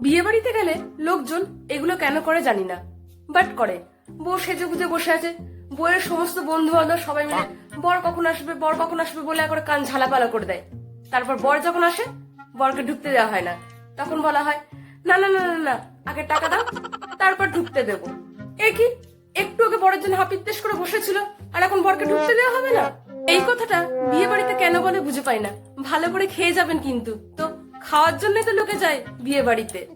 বিয়ে বাড়িতে গেলে লোকজন এগুলো কেন করে জানি না। বাট করে। বউ সেজে গুজে বসে আছে। বউয়ের সমস্ত বন্ধু বান্ধব সবাই মিলে বর কখন আসবে, বর কখন আসবে বলে করে কান ঝালাপালা করে দেয়। তারপর বর যখন আসে, বরকে ঢুকতে দেওয়া হয় না। তখন বলা হয়, না না না না না, আগে টাকা দাও, তারপর ঢুকতে দেবো। এ কি? একটু আগে বরের জন্য হাপিত্তেশ করে বসেছিল, আর এখন বরকে ঢুকতে দেওয়া হবে না? এই কথাটা বিয়ে বাড়িতে কেন বলে বুঝে পাই না। ভালো করে খেয়ে যাবেন কিন্তু। তো খাওয়ার জন্যই তো লোকে যায় বিয়ে বাড়িতে।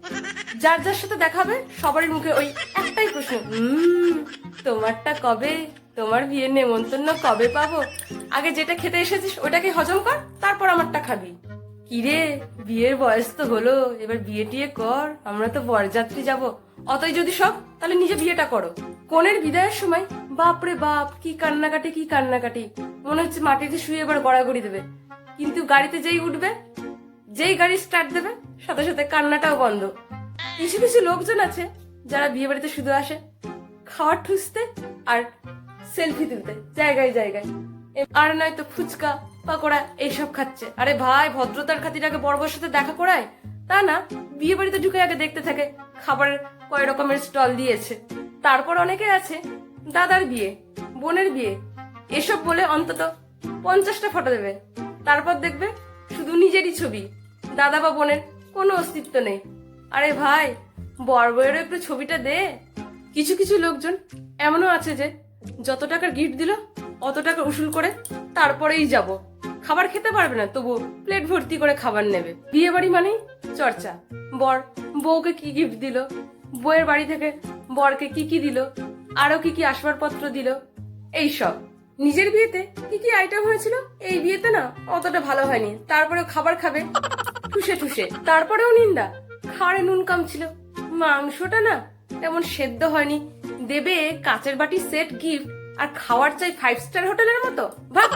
যার যার সাথে দেখাবে সবারই মুখে ওই একটাই প্রশ্ন "উম, তোমারটা কবে? তোমার বিয়ের নেমন্তন্ন কবে পাবো? আগে যেটা খেতে এসেছিস ওটাকে হজম কর তারপর আমারটা খাবি। কিরে বিয়ের বয়স তো হলো এবার বিয়ে টিয়ে কর আমরা তো বরযাত্রী যাব। অতই যদি সব তাহলে নিজে বিয়েটা করো। কনের বিদায়ের সময় বাপরে বাপ কি কান্নাকাটি কি কান্নাকাটি। মনে হচ্ছে মাটিতে শুয়ে এবার গড়াগড়ি দেবে। কিন্তু গাড়িতে যেই উঠবে যেই গাড়ি স্টার্ট দেবে, সাথে সাথে কান্নাটাও বন্ধ। কিছু কিছু লোকজন আছে, যারা বিয়ে বাড়িতে শুধু আসে। খাওয়ার ঠুসতে আর সেলফি তুলতে, জায়গায় জায়গায়। আর নয়তো ফুচকা, পাকোড়া, এইসব খাচ্ছে। আরে ভাই, ভদ্রতার খাতির আগে বড় সাথে দেখা করায়? তা না, বিয়ে বাড়িতে ঢুকে আগে দেখতে থাকে খাবারের কয় রকমের স্টল দিয়েছে। তারপর অনেকে আছে, দাদার বিয়ে, বোনের বিয়ে, এসব বলে অন্তত পঞ্চাশটা ফটো দেবে। তারপর দেখবে শুধু নিজেরই ছবি। দাদা বা বোনের কোনো অস্তিত্ব নেই। আরে ভাই বর বউয়েরও একটু ছবিটা দে। কিছু কিছু লোকজন এমনও আছে যে, যত টাকার গিফট দিল, অত টাকা উসুল করে তারপরেই যাব। খাবার খেতে পারবে না তবু প্লেট ভর্তি করে খাবার নেবে। বিয়ে বাড়ি মানেই চর্চা। বর, বউকে কি গিফট দিল? বউয়ের বাড়ি থেকে বরকে কি কি দিল? আরও কি কি আসবাবপত্র দিল? এই সব নিজের বিয়েতে কি কি আইটেম হয়েছিল? এই বিয়েতে না অতটা ভালো হয়নি। তারপরেও খাবার খাবে ঠুসে ঠুসে। তারপরেও নিন্দা। খাড়ে নুন কম ছিল। মাংসটা না তেমন সেদ্ধ হয়নি। দেবে কাচের বাটি সেট গিফট আর খাওয়ার চাই ফাইভ স্টার হোটেলের মতো। ভাব